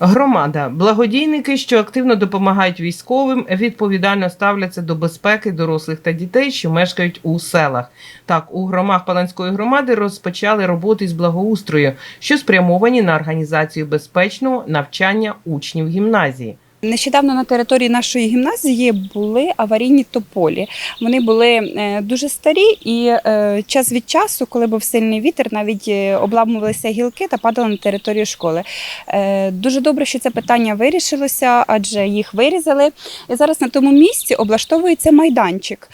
Громада, благодійники, що активно допомагають військовим, відповідально ставляться до безпеки дорослих та дітей, що мешкають у селах. Так, у громах Паланської громади розпочали роботи з благоустрою, що спрямовані на організацію безпечного навчання учнів гімназії. Нещодавно на території нашої гімназії були аварійні тополі. Вони були е, дуже старі, і е, час від часу, коли був сильний вітер, навіть е, обламувалися гілки та падали на територію школи. Дуже добре, що це питання вирішилося, адже їх вирізали. І зараз на тому місці облаштовується майданчик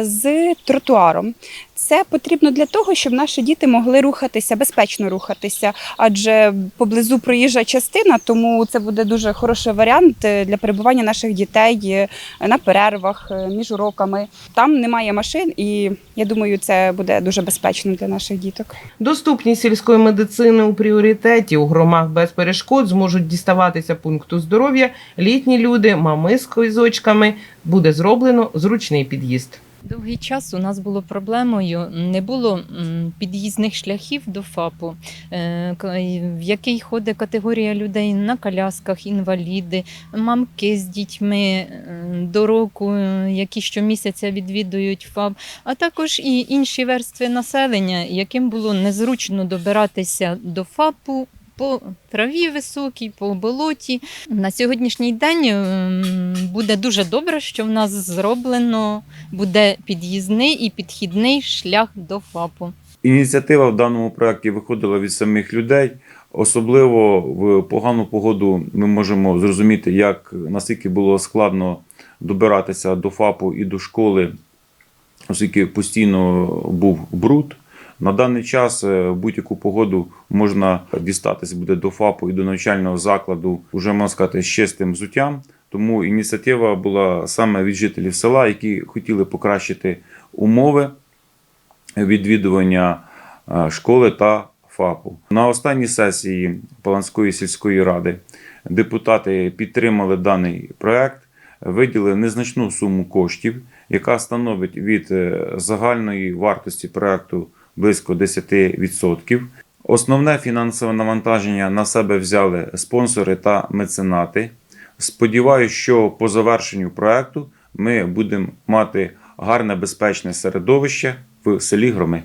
з тротуаром. Це потрібно для того, щоб наші діти могли рухатися, безпечно рухатися, адже поблизу проїжджа частина, тому це буде дуже хороший варіант е, для перебування наших дітей е, на перервах е, між уроками. Там немає машин, і я думаю, це буде дуже безпечно для наших діток. Доступність сільської медицини у пріоритеті у громах без перешкод зможуть діставатися пункту здоров'я літні люди, мами з візочками. Буде зроблено зручний під'їзд. Довгий час у нас було проблемою, не було під'їзних шляхів до ФАПу, е, в який ходить категорія людей на колясках, інваліди, мамки з дітьми е, до року, е, які щомісяця відвідують ФАП, а також і інші верстви населення, яким було незручно добиратися до ФАПу. По траві високій, по болоті. На сьогоднішній день ем, буде дуже добре, що в нас зроблено буде під'їзний і підхідний шлях до ФАПу. Ініціатива в даному проєкті виходила від самих людей. Особливо в погану погоду ми можемо зрозуміти, як наскільки було складно добиратися до ФАПу і до школи, оскільки постійно був бруд. На даний час е, в будь-яку погоду можна дістатися буде до ФАПу і до навчального закладу, вже можна сказати, з чистим взуттям. Тому ініціатива була саме від жителів села, які хотіли покращити умови відвідування е, школи та ФАПу. На останній сесії Паланської сільської ради депутати підтримали даний проект, виділили незначну суму коштів, яка становить від е, загальної вартості проекту близько 10%. Основне фінансове навантаження на себе взяли спонсори та меценати. Сподіваюсь, що по завершенню проекту ми будемо мати гарне безпечне середовище в селі Громи.